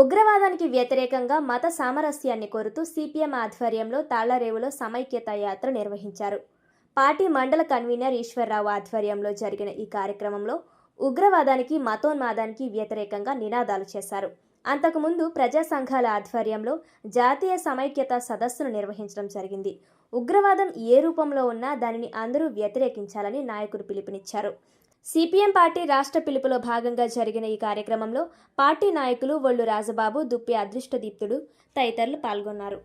ఉగ్రవాదానికి వ్యతిరేకంగా మత సామరస్యాన్ని కోరుతూ సిపిఎం ఆధ్వర్యంలో తాళ్ళరేవులో సమైక్యత యాత్ర నిర్వహించారు. పార్టీ మండల కన్వీనర్ ఈశ్వరరావు ఆధ్వర్యంలో జరిగిన ఈ కార్యక్రమంలో ఉగ్రవాదానికి మతోన్మాదానికి వ్యతిరేకంగా నినాదాలు చేశారు. అంతకుముందు ప్రజా సంఘాల ఆధ్వర్యంలో జాతీయ సమైక్యత సదస్సును నిర్వహించడం జరిగింది. ఉగ్రవాదం ఏ రూపంలో ఉన్నా దానిని అందరూ వ్యతిరేకించాలని నాయకులు పిలుపునిచ్చారు. సిపిఎం పార్టీ రాష్ట్ర పిలుపులో భాగంగా జరిగిన ఈ కార్యక్రమంలో పార్టీ నాయకులు ఒళ్ళు రాజబాబు దుప్పి అదృష్టదీప్తుడు తదితరులు పాల్గొన్నారు.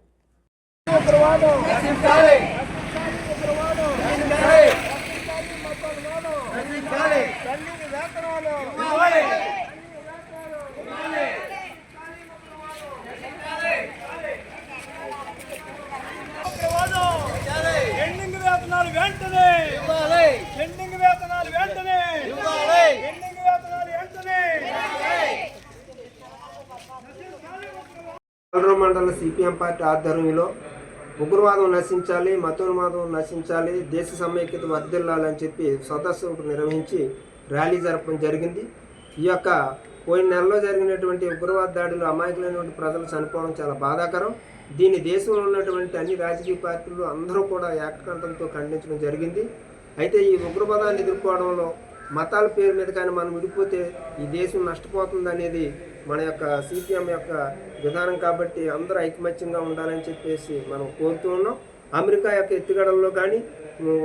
కలరా మండల సిపిఎం పార్టీ ఆధ్వర్యంలో ఉగ్రవాదం నశించాలి మతోన్మాదం నశించాలి దేశ సమైక్యత వర్ధిల్లాలని చెప్పి సదస్సు నిర్వహించి ర్యాలీ జరపడం జరిగింది. ఈ యొక్క పోయిన నెలలో జరిగినటువంటి ఉగ్రవాద దాడిలో అమాయకులైనటువంటి ప్రజలు చనిపోవడం చాలా బాధాకరం. దీన్ని దేశంలో ఉన్నటువంటి అన్ని రాజకీయ పార్టీలు అందరూ కూడా ఏకకంఠంతో ఖండించడం జరిగింది. అయితే ఈ ఉగ్రవాదాన్ని ఎదుర్కోవడంలో మతాల పేరు మీద కానీ మనం విడిపోతే ఈ దేశం నష్టపోతుంది అనేది మన యొక్క సిపిఎం యొక్క విధానం కాబట్టి అందరూ ఐకమత్యంగా ఉండాలని చెప్పేసి మనం కోరుతూ ఉన్నాం. అమెరికా యొక్క ఎత్తుగడల్లో కానీ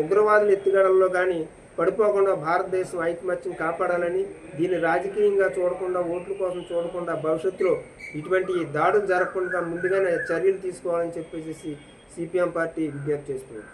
ఉగ్రవాదుల ఎత్తుగడల్లో కానీ పడిపోకుండా భారతదేశం ఐకమత్యం కాపాడాలని దీన్ని రాజకీయంగా చూడకుండా ఓట్ల కోసం చూడకుండా భవిష్యత్తులో ఇటువంటి దాడులు జరగకుండా ముందుగానే చర్యలు తీసుకోవాలని చెప్పేసి సిపిఎం పార్టీ విజ్ఞప్తి చేస్తుంది.